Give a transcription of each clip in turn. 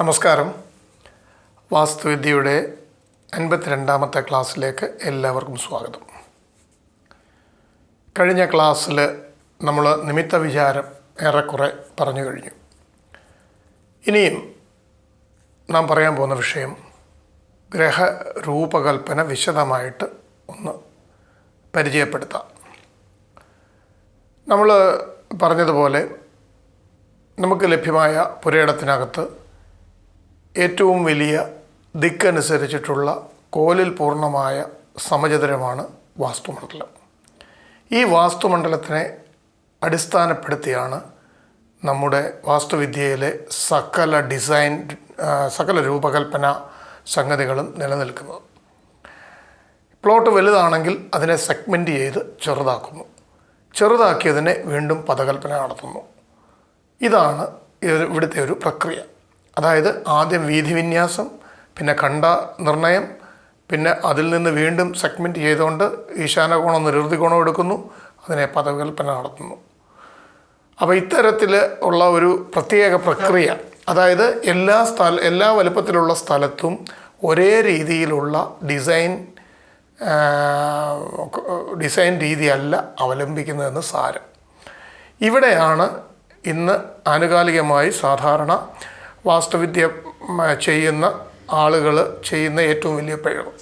നമസ്കാരം. വാസ്തുവിദ്യയുടെ അൻപത്തിരണ്ടാമത്തെ ക്ലാസ്സിലേക്ക് എല്ലാവർക്കും സ്വാഗതം. കഴിഞ്ഞ ക്ലാസ്സിൽ നമ്മൾ നിമിത്ത വിചാരം ഏറെക്കുറെ പറഞ്ഞു കഴിഞ്ഞു. ഇനിയും നാം പറയാൻ പോകുന്ന വിഷയം ഗ്രഹരൂപകൽപ്പന വിശദമായിട്ട് ഒന്ന് പരിചയപ്പെടുത്താം. നമ്മൾ പറഞ്ഞതുപോലെ നമുക്ക് ലഭ്യമായ പുരയിടത്തിനകത്ത് ഏറ്റവും വലിയ ദിക്കനുസരിച്ചിട്ടുള്ള കോലിൽ പൂർണമായ സമചതുരമാണ് വാസ്തുമണ്ഡലം. ഈ വാസ്തുമണ്ഡലത്തിനെ അടിസ്ഥാനപ്പെടുത്തിയാണ് നമ്മുടെ വാസ്തുവിദ്യയിലെ സകല ഡിസൈൻ സകല രൂപകൽപ്പന സംഗതികളും നിലനിൽക്കുന്നത്. പ്ലോട്ട് വലുതാണെങ്കിൽ അതിനെ സെഗ്മെന്റ് ചെയ്ത് ചെറുതാക്കുന്നു. ചെറുതാക്കിയതിനെ വീണ്ടും പദകൽപ്പന നടത്തുന്നു. ഇതാണ് ഇത് ഇവിടുത്തെ ഒരു പ്രക്രിയ. അതായത് ആദ്യം വീതി വിന്യാസം പിന്നെ ഖണ്ഡ നിർണയം പിന്നെ അതിൽ നിന്ന് വീണ്ടും സെഗ്മെന്റ് ചെയ്തുകൊണ്ട് ഈശാനകോണം നിരുതികോണം എടുക്കുന്നു അതിനെ പദവികൽപ്പന നടത്തുന്നു. അപ്പോൾ ഇത്തരത്തിൽ ഉള്ള ഒരു പ്രത്യേക പ്രക്രിയ അതായത് എല്ലാ സ്ഥല എല്ലാ വലുപ്പത്തിലുള്ള സ്ഥലത്തും ഒരേ രീതിയിലുള്ള ഡിസൈൻ ഡിസൈൻ രീതിയല്ല അവലംബിക്കുന്നതെന്ന് സാരം. ഇവിടെയാണ് ഇന്ന് ആനുകാലികമായി സാധാരണ വാസ്തുവിദ്യ ചെയ്യുന്ന ആളുകൾ ചെയ്യുന്ന ഏറ്റവും വലിയ പിഴവ്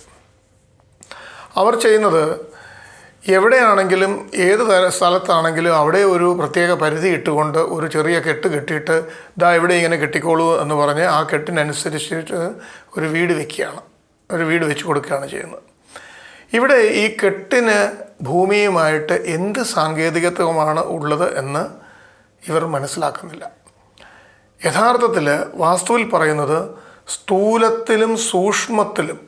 അവർ ചെയ്യുന്നത് എവിടെയാണെങ്കിലും ഏത് തര സ്ഥലത്താണെങ്കിലും അവിടെ ഒരു പ്രത്യേക പരിധി ഇട്ടുകൊണ്ട് ഒരു ചെറിയ കെട്ട് കെട്ടിയിട്ട് ഇതാ ഇവിടെ ഇങ്ങനെ കെട്ടിക്കോളൂ എന്ന് പറഞ്ഞ് ആ കെട്ടിനനുസരിച്ചിട്ട് ഒരു വീട് വെക്കുകയാണ്. ഒരു വീട് വെച്ച് കൊടുക്കുകയാണ് ചെയ്യുന്നത്. ഇവിടെ ഈ കെട്ടിന് ഭൂമിയുമായിട്ട് എന്ത് സാങ്കേതികത്വമാണ് ഉള്ളത് എന്ന് ഇവർ മനസ്സിലാക്കുന്നില്ല. യഥാർത്ഥത്തിൽ വാസ്തുവിൽ പറയുന്നത് സ്ഥൂലത്തിലും സൂക്ഷ്മത്തിലും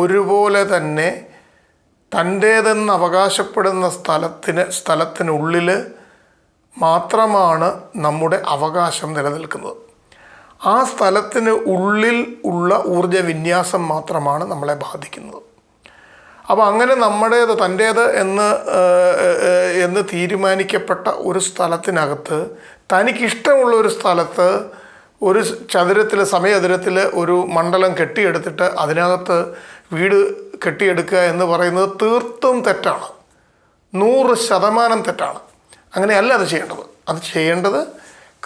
ഒരുപോലെ തന്നെ തന്റേതെന്ന് അവകാശപ്പെടുന്ന സ്ഥലത്തിന് സ്ഥലത്തിനുള്ളിൽ മാത്രമാണ് നമ്മുടെ അവകാശം നിലനിൽക്കുന്നത്. ആ സ്ഥലത്തിന് ഉള്ളിൽ ഉള്ള ഊർജ വിന്യാസം മാത്രമാണ് നമ്മളെ ബാധിക്കുന്നത്. അപ്പോൾ അങ്ങനെ നമ്മുടേത് തന്റേത് എന്ന് എന്ന് തീരുമാനിക്കപ്പെട്ട ഒരു സ്ഥലത്തിനകത്ത് തനിക്കിഷ്ടമുള്ള ഒരു സ്ഥലത്ത് ഒരു ചതുരത്തിൽ സമയചതുരത്തിൽ ഒരു മണ്ഡലം കെട്ടിയെടുത്തിട്ട് അതിനകത്ത് വീട് കെട്ടിയെടുക്കുക എന്ന് പറയുന്നത് തീർത്തും തെറ്റാണ്. നൂറ് ശതമാനം തെറ്റാണ്. അങ്ങനെയല്ല അത് ചെയ്യേണ്ടത്. അത് ചെയ്യേണ്ടത്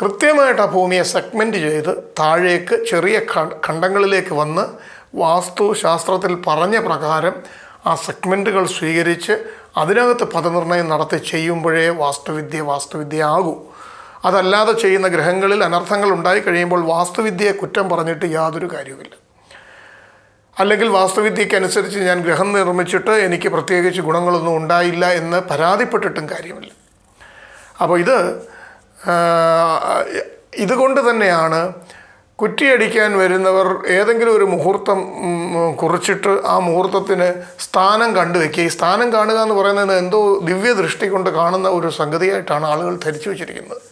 കൃത്യമായിട്ട് ആ ഭൂമിയെ സെഗ്മെന്റ് ചെയ്ത് താഴേക്ക് ചെറിയ ഖണ്ഡങ്ങളിലേക്ക് വന്ന് വാസ്തുശാസ്ത്രത്തിൽ പറഞ്ഞ പ്രകാരം ആ സെഗ്മെന്റുകൾ സ്വീകരിച്ച് അതിനകത്ത് പദനിർണയം നടത്തി ചെയ്യുമ്പോഴേ വാസ്തുവിദ്യ വാസ്തുവിദ്യ ആകൂ അതല്ലാതെ ചെയ്യുന്ന ഗ്രഹങ്ങളിൽ അനർത്ഥങ്ങൾ ഉണ്ടായി കഴിയുമ്പോൾ വാസ്തുവിദ്യയെ കുറ്റം പറഞ്ഞിട്ട് യാതൊരു കാര്യവുമില്ല. അല്ലെങ്കിൽ വാസ്തുവിദ്യക്കനുസരിച്ച് ഞാൻ ഗ്രഹം നിർമ്മിച്ചിട്ട് എനിക്ക് പ്രത്യേകിച്ച് ഗുണങ്ങളൊന്നും ഉണ്ടായില്ല എന്ന് പരാതിപ്പെട്ടിട്ടും കാര്യമില്ല. അപ്പോൾ ഇത് ഇതുകൊണ്ട് തന്നെയാണ് കുറ്റിയടിക്കാൻ വരുന്നവർ ഏതെങ്കിലും ഒരു മുഹൂർത്തം കുറിച്ചിട്ട് ആ മുഹൂർത്തത്തിന് സ്ഥാനം കണ്ടുവെക്കുക. ഈ സ്ഥാനം കാണുക എന്ന് പറയുന്നത് എന്തോ ദിവ്യ ദൃഷ്ടി കൊണ്ട് കാണുന്ന ഒരു സംഗതിയായിട്ടാണ് ആളുകൾ ധരിച്ചു വച്ചിരിക്കുന്നത്.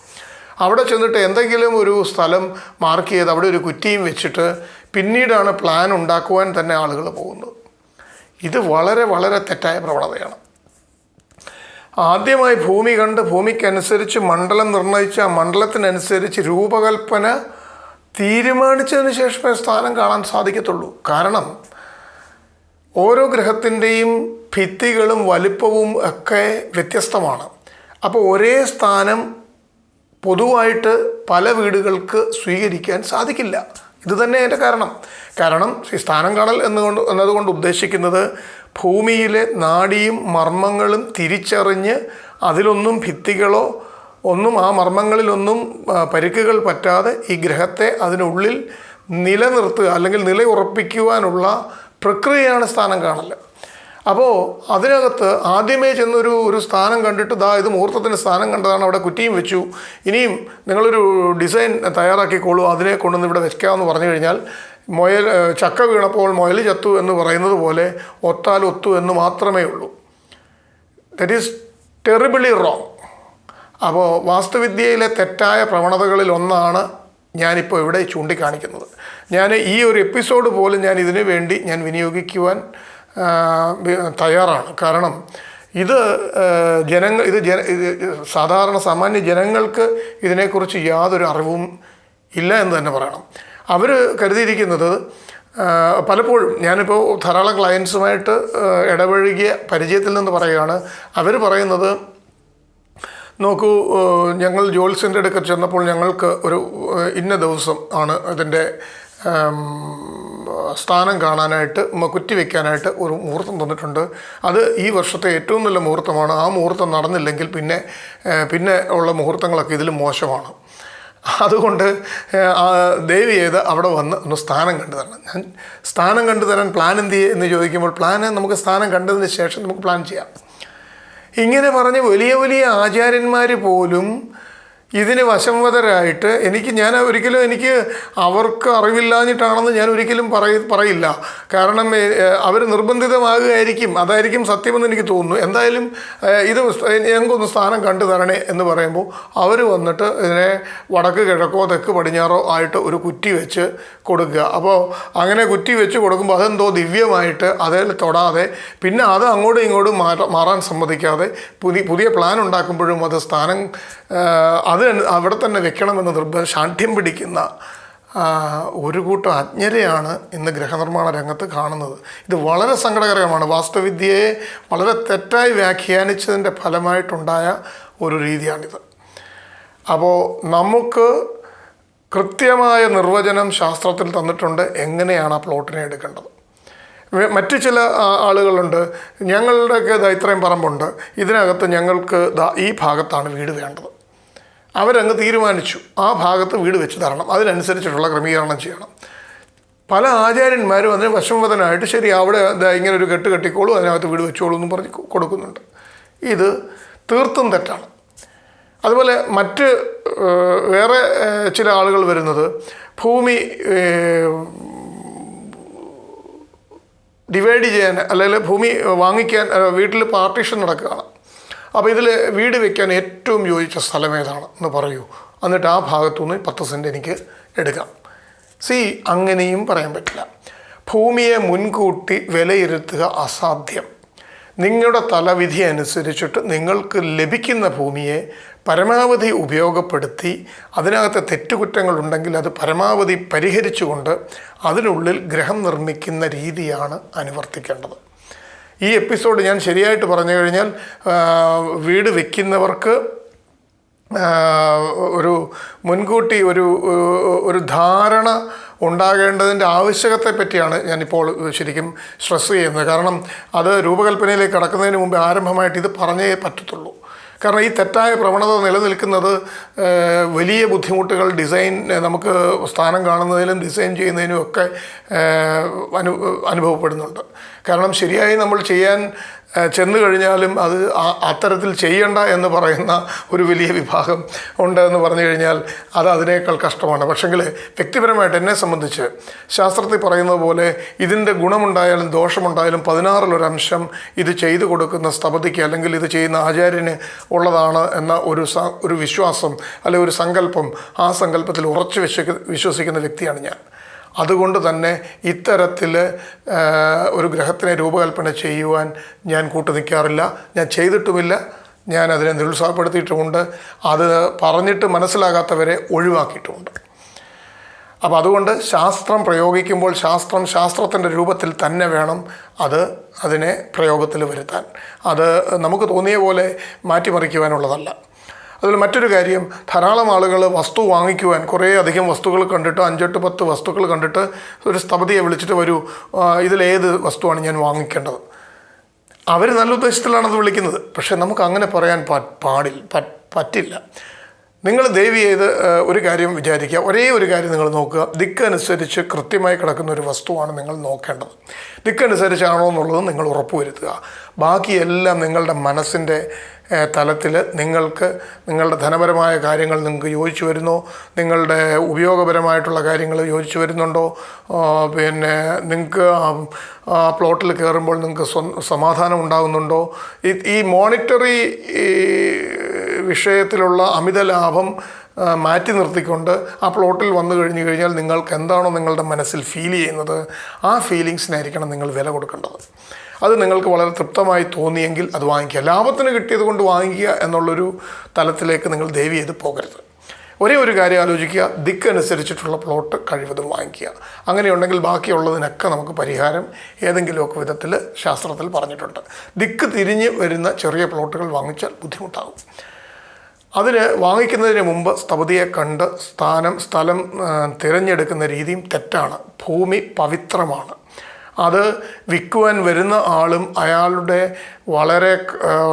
അവിടെ ചെന്നിട്ട് എന്തെങ്കിലും ഒരു സ്ഥലം മാർക്ക് ചെയ്ത് അവിടെ ഒരു കുറ്റിയും വെച്ചിട്ട് പിന്നീടാണ് പ്ലാൻ ഉണ്ടാക്കുവാൻ തന്നെ ആളുകൾ പോകുന്നത്. ഇത് വളരെ വളരെ തെറ്റായ പ്രവണതയാണ്. ആദ്യമായി ഭൂമി കണ്ട് ഭൂമിക്കനുസരിച്ച് മണ്ഡലം നിർണയിച്ച ആ മണ്ഡലത്തിനനുസരിച്ച് രൂപകൽപ്പന തീരുമാനിച്ചതിന് ശേഷമേ സ്ഥാനം കാണാൻ സാധിക്കത്തുള്ളൂ. കാരണം ഓരോ ഗ്രഹത്തിന്റെയും ഭിത്തികളും വലിപ്പവും ഒക്കെ വ്യത്യസ്തമാണ്. അപ്പോൾ ഒരേ സ്ഥാനം പൊതുവായിട്ട് പല വീടുകൾക്ക് സ്വീകരിക്കാൻ സാധിക്കില്ല. ഇത് തന്നെ എന്റെ കാരണം. കാരണം ഈ സ്ഥാനം കാണൽ എന്നുകൊണ്ട് എന്നതുകൊണ്ട് ഉദ്ദേശിക്കുന്നത് ഭൂമിയിലെ നാടിയും മർമ്മങ്ങളും തിരിച്ചറിഞ്ഞ് അതിലൊന്നും ഭിത്തികളോ ഒന്നും ആ മർമ്മങ്ങളിലൊന്നും പരിക്കുകൾ പറ്റാതെ ഈ ഗ്രഹത്തെ അതിനുള്ളിൽ നിലനിർത്തുക അല്ലെങ്കിൽ നിലയുറപ്പിക്കുവാനുള്ള പ്രക്രിയയാണ് സ്ഥാനം കാണൽ അപ്പോൾ അതിനകത്ത് ആദ്യമേ ചെന്നൊരു ഒരു സ്ഥാനം കണ്ടിട്ട് ദാ ഇത് മുഹൂർത്തത്തിന് സ്ഥാനം കണ്ടതാണ് അവിടെ കുറ്റിയും വെച്ചു. ഇനിയും നിങ്ങളൊരു ഡിസൈൻ തയ്യാറാക്കിക്കോളൂ അതിനെ കൊണ്ടുവന്ന് ഇവിടെ വെക്കാമെന്ന് പറഞ്ഞു കഴിഞ്ഞാൽ മൊയൽ ചക്ക വീണപ്പോൾ മൊയൽ ചത്തു എന്ന് പറയുന്നത് പോലെ ഒത്താൽ ഒത്തു എന്ന് മാത്രമേ ഉള്ളൂ. ദറ്റ് ഈസ് ടെറിബിളി റോങ് അപ്പോൾ വാസ്തുവിദ്യയിലെ തെറ്റായ പ്രവണതകളിൽ ഒന്നാണ് ഞാനിപ്പോൾ ഇവിടെ ചൂണ്ടിക്കാണിക്കുന്നത്. ഞാൻ ഈ ഒരു എപ്പിസോഡ് പോലും ഞാൻ ഇതിനു വേണ്ടി ഞാൻ വിനിയോഗിക്കുവാൻ തയ്യാറാണ്. കാരണം ഇത് ജനങ്ങൾ ഇത് ജന ഇത് സാധാരണ സാമാന്യ ജനങ്ങൾക്ക് ഇതിനെക്കുറിച്ച് യാതൊരു അറിവും ഇല്ല എന്ന് തന്നെ പറയണം. അവർ കരുതിയിരിക്കുന്നത് പലപ്പോഴും ഞാനിപ്പോൾ ധാരാളം ക്ലയൻസുമായിട്ട് ഇടപഴകിയ പരിചയത്തിൽ നിന്ന് പറയുകയാണ്. അവർ പറയുന്നത് നോക്കൂ ഞങ്ങൾ ജോത്സ്യന്റെ അടുക്കൽ ചെന്നപ്പോൾ ഞങ്ങൾക്ക് ഒരു ഇന്ന ദിവസം ആണ് അതിന്റെ സ്ഥാനം കാണാനായിട്ട് കുറ്റി വയ്ക്കാനായിട്ട് ഒരു മുഹൂർത്തം തന്നിട്ടുണ്ട്. അത് ഈ വർഷത്തെ ഏറ്റവും നല്ല മുഹൂർത്തമാണ്. ആ മുഹൂർത്തം നടന്നില്ലെങ്കിൽ പിന്നെ പിന്നെ ഉള്ള മുഹൂർത്തങ്ങളൊക്കെ ഇതിലും മോശമാണ്. അതുകൊണ്ട് ദേവി ചെയ്ത് അവിടെ വന്ന് ഒന്ന് സ്ഥാനം കണ്ടു തരണം. ഞാൻ സ്ഥാനം കണ്ടു തരാൻ പ്ലാൻ എന്ത് എന്ന് ചോദിക്കുമ്പോൾ പ്ലാൻ നമുക്ക് സ്ഥാനം കണ്ടതിന് ശേഷം നമുക്ക് പ്ലാൻ ചെയ്യാം. ഇങ്ങനെ പറഞ്ഞ് വലിയ വലിയ ആചാര്യന്മാർ പോലും ഇതിന് വശംവതരായിട്ട് എനിക്ക് ഞാൻ ഒരിക്കലും എനിക്ക് അവർക്ക് അറിവില്ലാഞ്ഞിട്ടാണെന്ന് ഞാൻ ഒരിക്കലും പറയ പറയില്ല. കാരണം അവർ നിർബന്ധിതമാകുകയായിരിക്കും. അതായിരിക്കും സത്യമെന്ന് എനിക്ക് തോന്നുന്നു. എന്തായാലും ഇത് ഞങ്ങൾക്കൊന്ന് സ്ഥാനം കണ്ടു തരണേ എന്ന് പറയുമ്പോൾ അവർ വന്നിട്ട് ഇതിനെ വടക്ക് കിഴക്കോ തെക്ക് പടിഞ്ഞാറോ ആയിട്ട് ഒരു കുറ്റി വെച്ച് കൊടുക്കുക. അപ്പോൾ അങ്ങനെ കുറ്റി വെച്ച് കൊടുക്കുമ്പോൾ അതെന്തോ ദിവ്യമായിട്ട് അതിൽ തൊടാതെ പിന്നെ അത് അങ്ങോട്ടും ഇങ്ങോട്ടും മാറ മാറാൻ സമ്മതിക്കാതെ പുതിയ പുതിയ പ്ലാൻ ഉണ്ടാക്കുമ്പോഴും അത് സ്ഥാനം അത് അവിടെ തന്നെ വെക്കണമെന്ന് നിർബന്ധം ശാഠ്യം പിടിക്കുന്ന ഒരു കൂട്ടം അജ്ഞരെയാണ് ഇന്ന് ഗ്രഹനിർമ്മാണ രംഗത്ത് കാണുന്നത്. ഇത് വളരെ സങ്കടകരമാണ്. വാസ്തുവിദ്യയെ വളരെ തെറ്റായി വ്യാഖ്യാനിച്ചതിന്റെ ഫലമായിട്ടുണ്ടായ ഒരു രീതിയാണിത്. അപ്പോൾ നമുക്ക് കൃത്യമായ നിർവചനം ശാസ്ത്രത്തിൽ തന്നിട്ടുണ്ട്. എങ്ങനെയാണ് ആ പ്ലോട്ടിനെ എടുക്കേണ്ടത്? മറ്റ് ചില ആളുകളുണ്ട്. ഞങ്ങളുടെയൊക്കെ ഇത്രയും പറമ്പുണ്ട്. ഇതിനകത്ത് ഞങ്ങൾക്ക് ഈ ഭാഗത്താണ് വീട് വേണ്ടത്. അവരങ്ങ് തീരുമാനിച്ചു. ആ ഭാഗത്ത് വീട് വെച്ച് തരണം. അതിനനുസരിച്ചിട്ടുള്ള ക്രമീകരണം ചെയ്യണം. പല ആചാര്യന്മാരും അതിന് വശംവദനായിട്ട് ശരി അവിടെ ഇങ്ങനെ ഒരു കെട്ട് കെട്ടിക്കോളൂ അതിനകത്ത് വീട് വെച്ചോളൂ എന്ന് പറഞ്ഞ് കൊടുക്കുന്നുണ്ട്. ഇത് തീർത്തും തെറ്റാണ്. അതുപോലെ മറ്റ് വേറെ ചില ആളുകൾ വരുന്നത് ഭൂമി ഡിവൈഡ് ചെയ്യാൻ അല്ലെങ്കിൽ ഭൂമി വാങ്ങിക്കാൻ വീട്ടിൽ പാർട്ടീഷൻ നടക്കുകയാണ്. അപ്പോൾ ഇതിൽ വീട് വെക്കാൻ ഏറ്റവും യോജിച്ച സ്ഥലം ഏതാണ് എന്ന് പറയൂ. എന്നിട്ട് ആ ഭാഗത്തുനിന്ന് പത്ത് സെന്റ് എനിക്ക് എടുക്കാം. സി അങ്ങനെയും പറയാൻ പറ്റില്ല. ഭൂമിയെ മുൻകൂട്ടി വിലയിരുത്തുക അസാധ്യം. നിങ്ങളുടെ തലവിധി അനുസരിച്ചിട്ട് നിങ്ങൾക്ക് ലഭിക്കുന്ന ഭൂമിയെ പരമാവധി ഉപയോഗപ്പെടുത്തി അതിനകത്ത് തെറ്റുകുറ്റങ്ങളുണ്ടെങ്കിൽ അത് പരമാവധി പരിഹരിച്ചുകൊണ്ട് അതിനുള്ളിൽ ഗ്രഹം നിർമ്മിക്കുന്ന രീതിയാണ് അനുവർത്തിക്കേണ്ടത്. ഈ എപ്പിസോഡ് ഞാൻ ശരിയായിട്ട് പറഞ്ഞു കഴിഞ്ഞാൽ വീട് വെക്കുന്നവർക്ക് ഒരു മുൻകൂട്ടി ഒരു ഒരു ധാരണ ഉണ്ടാകേണ്ടതിന്റെ ആവശ്യകത്തെ പറ്റിയാണ് ഞാനിപ്പോൾ ശരിക്കും സ്ട്രെസ് ചെയ്യുന്നത്. കാരണം അത് രൂപകൽപ്പനയിലേക്ക് കടക്കുന്നതിന് മുമ്പ് ആരംഭമായിട്ട് ഇത് പറഞ്ഞേ പറ്റത്തുള്ളൂ. കാരണം ഈ തെറ്റായ പ്രവണത നിലനിൽക്കുന്നത് വലിയ ബുദ്ധിമുട്ടുകൾ ഡിസൈൻ നമുക്ക് സ്ഥാനം കാണുന്നതിലും ഡിസൈൻ ചെയ്യുന്നതിനും ഒക്കെ അനു അനുഭവപ്പെടുന്നുണ്ട്. കാരണം ശരിയായി നമ്മൾ ചെയ്യാൻ ചെന്നു കഴിഞ്ഞാലും അത് അത്തരത്തിൽ ചെയ്യണ്ട എന്ന് പറയുന്ന ഒരു വലിയ വിഭാഗം ഉണ്ട് എന്ന് പറഞ്ഞു കഴിഞ്ഞാൽ അത് അതിനേക്കാൾ കഷ്ടമാണ്. പക്ഷെങ്കിൽ വ്യക്തിപരമായിട്ട് എന്നെ സംബന്ധിച്ച് ശാസ്ത്രത്തിൽ പറയുന്നത് പോലെ ഇതിന്റെ ഗുണമുണ്ടായാലും ദോഷമുണ്ടായാലും പതിനാറിലൊരംശം ഇത് ചെയ്തു കൊടുക്കുന്ന സ്ഥപതിക്ക് അല്ലെങ്കിൽ ഇത് ചെയ്യുന്ന ആചാര്യന് ഉള്ളതാണ് എന്ന ഒരു ഒരു വിശ്വാസം അല്ലെങ്കിൽ ഒരു സങ്കല്പം ആ സങ്കല്പത്തിൽ ഉറച്ചു വിശ്വ വിശ്വസിക്കുന്ന വ്യക്തിയാണ് ഞാൻ. അതുകൊണ്ട് തന്നെ ഇത്തരത്തിൽ ഒരു ഗ്രഹത്തിനെ രൂപകൽപ്പന ചെയ്യുവാൻ ഞാൻ കൂട്ടു നിൽക്കാറില്ല. ഞാൻ ചെയ്തിട്ടുമില്ല. ഞാൻ അതിനെ നിരുത്സാഹപ്പെടുത്തിയിട്ടുമുണ്ട്. അത് പറഞ്ഞിട്ട് മനസ്സിലാകാത്തവരെ ഒഴിവാക്കിയിട്ടുമുണ്ട്. അപ്പോൾ അതുകൊണ്ട് ശാസ്ത്രം പ്രയോഗിക്കുമ്പോൾ ശാസ്ത്രം ശാസ്ത്രത്തിന്റെ രൂപത്തിൽ തന്നെ വേണം അത് അതിനെ പ്രയോഗത്തിൽ വരുത്താൻ. അത് നമുക്ക് തോന്നിയ പോലെ മാറ്റിമറിക്കുവാനുള്ളതല്ല. അതിൽ മറ്റൊരു കാര്യം ധാരാളം ആളുകൾ വസ്തു വാങ്ങിക്കുവാൻ കുറേ അധികം വസ്തുക്കൾ കണ്ടിട്ട് അഞ്ചെട്ട് പത്ത് വസ്തുക്കൾ കണ്ടിട്ട് ഒരു സ്ഥപതിയെ വിളിച്ചിട്ട് വരൂ ഇതിലേത് വസ്തുവാണ് ഞാൻ വാങ്ങിക്കേണ്ടത്? അവർ നല്ല ഉദ്ദേശത്തിലാണത് വിളിക്കുന്നത്. പക്ഷേ നമുക്ക് അങ്ങനെ പറയാൻ പാടില്ല പറ്റില്ല. നിങ്ങൾ ദയവ് ചെയ്ത് ഒരു കാര്യം വിചാരിക്കുക. ഒരേ ഒരു കാര്യം നിങ്ങൾ നോക്കുക. ദിക്കനുസരിച്ച് കൃത്യമായി കിടക്കുന്ന ഒരു വസ്തുവാണ് നിങ്ങൾ നോക്കേണ്ടത്. ദിക്കനുസരിച്ചാണോ എന്നുള്ളത് നിങ്ങൾ ഉറപ്പുവരുത്തുക. ബാക്കിയെല്ലാം നിങ്ങളുടെ മനസ്സിന്റെ തലത്തിൽ നിങ്ങൾക്ക് നിങ്ങളുടെ ധനപരമായ കാര്യങ്ങൾ നിങ്ങൾക്ക് യോജിച്ചു വരുന്നോ. നിങ്ങളുടെ ഉപയോഗപരമായിട്ടുള്ള കാര്യങ്ങൾ യോജിച്ചു വരുന്നുണ്ടോ? പിന്നെ നിങ്ങൾക്ക് പ്ലോട്ടിൽ കയറുമ്പോൾ നിങ്ങൾക്ക് സമാധാനം ഉണ്ടാകുന്നുണ്ടോ? ഈ മോണിറ്ററി വിഷയത്തിലുള്ള അമിത ലാഭം മാറ്റി നിർത്തിക്കൊണ്ട് ആ പ്ലോട്ടിൽ വന്നു കഴിഞ്ഞു കഴിഞ്ഞാൽ നിങ്ങൾക്ക് എന്താണോ നിങ്ങളുടെ മനസ്സിൽ ഫീൽ ചെയ്യുന്നത് ആ ഫീലിങ്സിനായിരിക്കണം നിങ്ങൾ വില കൊടുക്കേണ്ടത്. അത് നിങ്ങൾക്ക് വളരെ തൃപ്തമായി തോന്നിയെങ്കിൽ അത് വാങ്ങിക്കുക. ലാഭത്തിന് കിട്ടിയത് കൊണ്ട് വാങ്ങിക്കുക എന്നുള്ളൊരു തലത്തിലേക്ക് നിങ്ങൾ ദേവി ചെയ്ത് പോകരുത്. ഒരേ ഒരു കാര്യം ആലോചിക്കുക. ദിക്കനുസരിച്ചിട്ടുള്ള പ്ലോട്ട് കഴിവതും വാങ്ങിക്കുക. അങ്ങനെയുണ്ടെങ്കിൽ ബാക്കിയുള്ളതിനൊക്കെ നമുക്ക് പരിഹാരം ഏതെങ്കിലുമൊക്കെ വിധത്തിൽ ശാസ്ത്രത്തിൽ പറഞ്ഞിട്ടുണ്ട്. ദിക്ക് തിരിഞ്ഞ് വരുന്ന ചെറിയ പ്ലോട്ടുകൾ വാങ്ങിച്ചാൽ ബുദ്ധിമുട്ടാകും. അതിന് വാങ്ങിക്കുന്നതിന് മുമ്പ് സ്ഥപതിയെ കണ്ട് സ്ഥാനം സ്ഥലം തിരഞ്ഞെടുക്കുന്ന രീതിയും തെറ്റാണ്. ഭൂമി പവിത്രമാണ്. അത് വിൽക്കുവാൻ വരുന്ന ആളും അയാളുടെ വളരെ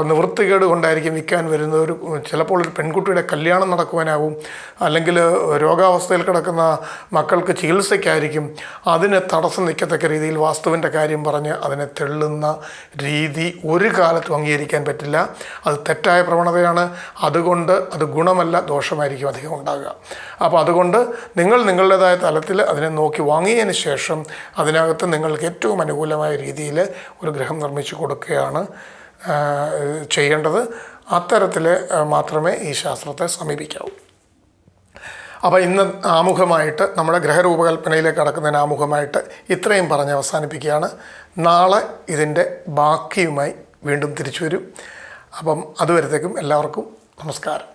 നിവൃത്തികേട് കൊണ്ടായിരിക്കും വിൽക്കാൻ വരുന്നത്. ഒരു ചിലപ്പോൾ ഒരു പെൺകുട്ടിയുടെ കല്യാണം നടക്കുവാനാവും. അല്ലെങ്കിൽ രോഗാവസ്ഥയിൽ കിടക്കുന്ന മക്കൾക്ക് ചികിത്സയ്ക്കായിരിക്കും. അതിന് തടസ്സം നിൽക്കത്തക്ക രീതിയിൽ വാസ്തുവിന്റെ കാര്യം പറഞ്ഞ് അതിനെ തെള്ളുന്ന രീതി ഒരു കാലത്തും അംഗീകരിക്കാൻ പറ്റില്ല. അത് തെറ്റായ പ്രവണതയാണ്. അതുകൊണ്ട് അത് ഗുണമല്ല ദോഷമായിരിക്കും അധികം ഉണ്ടാകുക. അപ്പോൾ അതുകൊണ്ട് നിങ്ങൾ നിങ്ങളുടേതായ തലത്തിൽ അതിനെ നോക്കി വാങ്ങിയതിന് ശേഷം അതിനകത്ത് നിങ്ങൾക്ക് ഏറ്റവും അനുകൂലമായ രീതിയിൽ ഒരു ഗ്രഹം നിർമ്മിച്ചു കൊടുക്കുകയാണ്. ചെയ്യേണ്ടത് അത്തരത്തിൽ മാത്രമേ ഈ ശാസ്ത്രത്തെ സമീപിക്കാവൂ. അപ്പോൾ ഇന്ന് ആമുഖമായിട്ട് നമ്മുടെ ഗ്രഹരൂപകൽപ്പനയിലേക്ക് കടക്കുന്നതിന് ആമുഖമായിട്ട് ഇത്രയും പറഞ്ഞ് അവസാനിപ്പിക്കുകയാണ്. നാളെ ഇതിന്റെ ബാക്കിയുമായി വീണ്ടും തിരിച്ചു വരും. അപ്പം അതുവരത്തേക്കും എല്ലാവർക്കും നമസ്കാരം.